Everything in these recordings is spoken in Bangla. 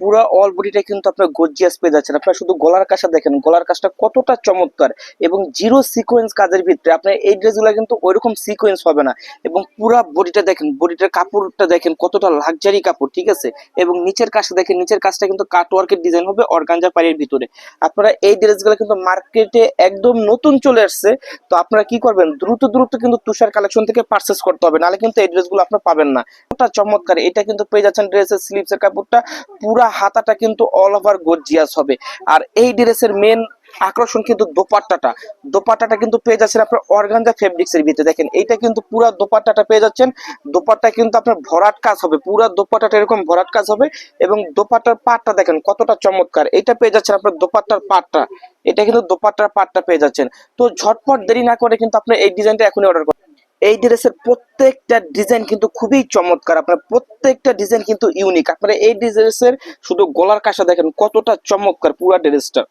পুরো অল বডিটা কিন্তু আপনার গর্জিয়াস পেয়ে যাচ্ছেন। আপনার শুধু গলার কাজটা দেখেন, গলার কাজটা কতটা চমৎকার এবং জিরো সিকোয়েন্স কাজের ভিতরে আপনার এই ড্রেসগুলো কিন্তু ওইরকম সিকোয়েন্স হবে না। এবং পুরো বডিটা দেখেন বডিটার কাপড়টা দেখেন কতটা লাক্সারি কাপড়, ঠিক আছে? এবং নিচের কাজটা দেখেন, নিচের কাজটা কিন্তু কাটওয়ার্কের ডিজাইন হবে অর্গানজা পাড়ির ভিতরে। আপনারা এই ড্রেসগুলো কিন্তু মার্কেটে একদম নতুন চলে আসছে। তো আপনারা কি করবেন? দ্রুত দ্রুত কিন্তু তুষার কালেকশন থেকে পারচেস করতে হবে। নাহলে কিন্তু এই ড্রেসগুলো আপনার পাবেন না। ওটা চমৎকার। এটা কিন্তু পেয়ে যাচ্ছেন ড্রেসের স্লিপসের কাপড়টা। পুরা হাতাটা কিন্তু অল ওভার গর্জিয়াস হবে। আর এই ড্রেসের মেন আকর্ষণ কিন্তু দোপাট্টাটা। দোপাট্টাটা কিন্তু পেয়ে যাচ্ছেন আপনার অর্গানজা ফেব্রিক্স এর ভিতরে। দেখেন, এইটা কিন্তু পুরা দোপাট্টাটা পেয়ে যাচ্ছেন। দোপাট্টা কিন্তু আপনার ভরাট কাজ হবে। পুরা দোপাট্টাটা এরকম ভরাট কাজ হবে এবং দোপাট্টার পাটটা দেখেন কতটা চমৎকার। এটা পেয়ে যাচ্ছেন আপনার দোপাট্টার পাটটা। এটা কিন্তু দোপাট্টার পাটটা পেয়ে যাচ্ছেন। তো ঝটপট দেরি না করে কিন্তু আপনি এই ডিজাইনটা এখনই অর্ডার করুন। এই ড্রেসের প্রত্যেকটা ডিজাইন কিন্তু খুবই চমৎকার। আপনার প্রত্যেকটা ডিজাইন কিন্তু ইউনিক আপনারা এই ড্রেসের শুধু গলার কাজটা দেখেন কতটা চমৎকার পুরা ড্রেসটা।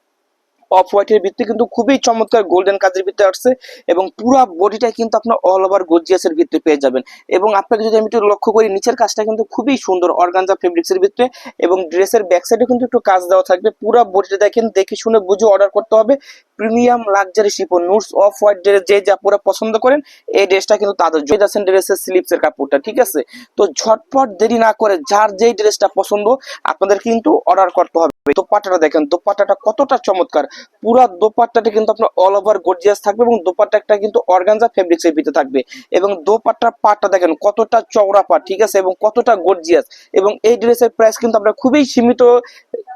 অফ হোয়াইটের ভিত্তি কিন্তু খুবই চমৎকার গোল্ডেন কাজের ভিতরে আসছে এবং পুরো বডিটা কিন্তু আপনার অল ওভার গর্জিয়াসের ভিতরে পেয়ে যাবেন। এবং আপনাকে যদি আমি একটু লক্ষ্য করি, নিচের কাজটা কিন্তু খুবই সুন্দর অর্গানজা ফেব্রিক্সের ভিতরে এবং ড্রেসের ব্যাক সাইডে কিন্তু একটু কাজ দেওয়া থাকবে। পুরো বডিটা দেখেন, দেখে শুনে বুঝে অর্ডার করতে হবে। Premium luxury chiffon nuts off white dress যে যা পুরো পছন্দ করেন, এই ড্রেসটা কিন্তু তাদের জয় আছেন ড্রেসের স্লিপসের কাপড়টা, ঠিক আছে? তো ঝটপট দেরি না করে যার যেই ড্রেসটা পছন্দ, আপনাদের কিন্তু অর্ডার করতে হবে। দোপাট্টাটা দেখেন, দোপাট্টাটা কতটা চমৎকার। পুরা দোপাট্টাটা কিন্তু আপনার অল ওভার গর্জিয়াস থাকবে এবং দোপাট্টাটা কিন্তু অর্গানজা ফেব্রিক্স এর ভিতরে থাকবে। এবং দোপাট্টার পাটটা দেখেন, কতটা চওড়া পাট, ঠিক আছে? এবং কতটা গর্জিয়াস এবং এই ড্রেসের প্রাইস কিন্তু আমরা খুবই সীমিত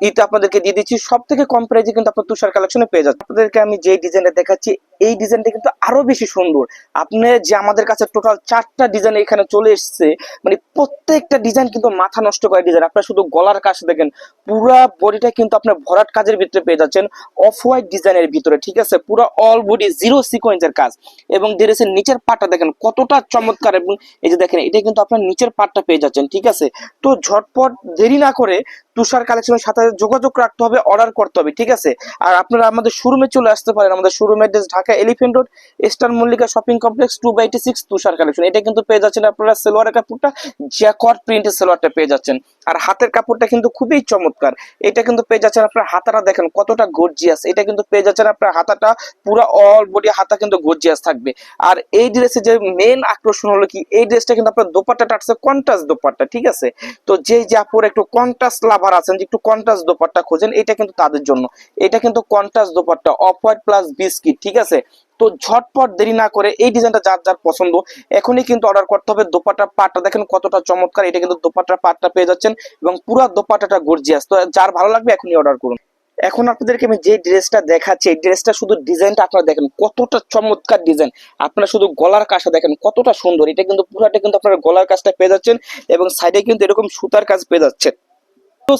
ইতে আপনাদেরকে দিয়ে দিচ্ছি। সব থেকে কম প্রাইসে কিন্তু আপনার তুষার কালেকশনে পেয়ে যাচ্ছে আপনাদেরকে আমি যে ডিজাইনটা দেখাচ্ছি এই ডিজাইনটা কিন্তু আরও বেশি সুন্দর। আপনি যে আমাদের কাছে টোটাল চারটা ডিজাইন এখানে চলে এসেছে মানে প্রত্যেকটা ডিজাইন কিন্তু মাথা নষ্ট করে ডিজাইন আপনার শুধু গলার কাজ দেখেন, পুরা বডিটা কিন্তু আপনার ভরাট কাজের ভিতরে পেয়ে যাচ্ছেন অফ হোয়াইট ডিজাইনের ভিতরে, ঠিক আছে? পুরো অল বডি জিরো সিকোয়েন্সের কাজ। এবং ড্রেসের নিচের পাটটা দেখেন, কতটা চমৎকার। এবং এই যে দেখেন, এটা কিন্তু আপনার নিচের পাটটা পেয়ে যাচ্ছেন, ঠিক আছে? তো ঝটপট দেরি না করে তুষার কালেকশনের সাথে যোগাযোগ রাখতে হবে অর্ডার করতে হবে, ঠিক আছে? আর আপনারা আমাদের শোরুমে চলে আসতে পারেন, আমাদের শোরুমের dress Elephant Road, Star Mallika shopping complex two by six Tushar collection. এটা কিন্তু পেয়ে যাচ্ছেন আপনারা সেলোয়ারের কাপড়টা, জ্যাকট প্রিন্টের সেলোয়ারটা পেয়ে যাচ্ছেন। আর হাতের কাপড়টা কিন্তু খুবই চমৎকার। এটা কিন্তু পেয়ে যাচ্ছেন আপনার হাতাটা দেখেন কতটা গর্জিয়াস এটা কিন্তু পেয়ে যাচ্ছেন আপনার হাতাটা পুরো অল বডি হাতা কিন্তু গর্জিয়াস থাকবে। আর এই ড্রেসে যে মেন আকর্ষণ হলো কি, এই ড্রেসটা কিন্তু আপনার দোপাট্টাটা আসছে কন্ট্রাস্ট দোপাট্টা, ঠিক আছে? তো যে আপুর একটু কন্ট্রাস্ট লাভার আছেন, যে একটু কন্ট্রাস্ট দোপাট্টা খোঁজেন, এটা কিন্তু তাদের জন্য। এটা কিন্তু contrast dupatta off white plus biscuit ঠিক আছে? তো ঝটপট দেরি না করে এই ডিজাইনটা যার যার পছন্দ, এখনই কিন্তু অর্ডার করতে হবে। দোপাট্টার পাটটা দেখেন কতটা চমৎকার, এটা কিন্তু দোপাট্টার পাটটা পেয়ে যাচ্ছেন এবং পুরো দোপাট্টাটা গর্জিয়াস তো যার ভালো লাগবে এখনই অর্ডার করুন। এখন আপনাদেরকে আমি যে ড্রেসটা দেখাচ্ছি, এই ড্রেসটা শুধু ডিজাইনটা আপনারা দেখেন কতটা চমৎকার ডিজাইন। আপনারা শুধু গলার কাজটা দেখেন কতটা সুন্দর, এটা কিন্তু পুরাটা কিন্তু আপনারা গলার কাজটা পেয়ে যাচ্ছেন এবং সাইডে কিন্তু এরকম সুতার কাজ পেয়ে যাচ্ছেন।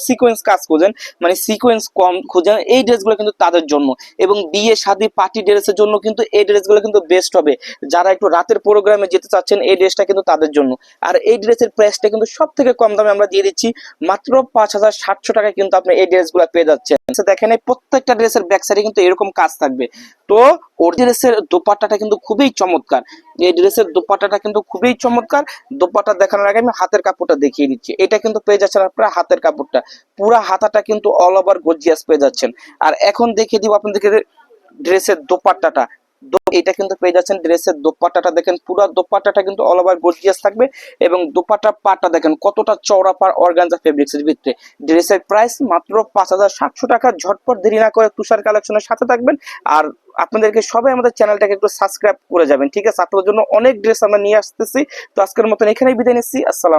সিকোয়েন্স কাজ খোঁজেন মানে সিকোয়েন্স কম খোঁজেন, এই ড্রেসগুলো কিন্তু তাদের জন্য। এবং বিয়ে, শাদী পার্টি ড্রেসের জন্য কিন্তু এই ড্রেসগুলো কিন্তু বেস্ট হবে। যারা একটু রাতের প্রোগ্রামে যেতে চাচ্ছেন, এই ড্রেসটা কিন্তু তাদের জন্য। আর এই ড্রেসের প্রাইসটা কিন্তু সব থেকে কম দামে আমরা দিয়ে দিচ্ছি, মাত্র পাঁচ হাজার সাতশো টাকায় কিন্তু আপনি এই ড্রেসগুলো পেয়ে যাচ্ছেন। দেখেন, এই প্রত্যেকটা ড্রেসের ব্যাক সাইডে কিন্তু এরকম কাজ থাকবে। তো ওর ড্রেসের দোপাট্টাটা কিন্তু খুবই চমৎকার। এই ড্রেসের দোপাট্টাটা কিন্তু খুবই চমৎকার। দোপাটা দেখানোর আগে আমি হাতের কাপড়টা দেখিয়ে দিচ্ছি। এটা কিন্তু পেয়ে যাচ্ছেন আপনারা হাতের কাপড়টা। পুরো হাতাটা কিন্তু অল ওভার গর্জিয়াস পেয়ে যাচ্ছেন। আর এখন দেখিয়ে দিব আপনাদেরকে ড্রেসের দোপাট্টাটা। এটা কিন্তু পেয়ে যাচ্ছেন ড্রেসের দোপাট্টাটা। দেখেন পুরো দোপাট্টাটা কিন্তু অল ওভার গর্জিয়াস থাকবে এবং দোপাট্টার পাটটা দেখেন কতটা চওড়া পার অর্গানজা ফেব্রিক্সের ভিতরে। ড্রেসের প্রাইস মাত্র পাঁচ হাজার সাতশো টাকা। ঝটপট দেরি না করে তুষার কালেকশনের সাথে থাকবেন। আর আপনাদেরকে সবাই আমাদের চ্যানেলটাকে একটু সাবস্ক্রাইব করে যাবেন। ঠিক আছে? আপনাদের জন্য অনেক ড্রেস আমরা নিয়ে আসতেছি। তো আজকের মতন এখানেই বিদায় নিচ্ছি। আসসালাম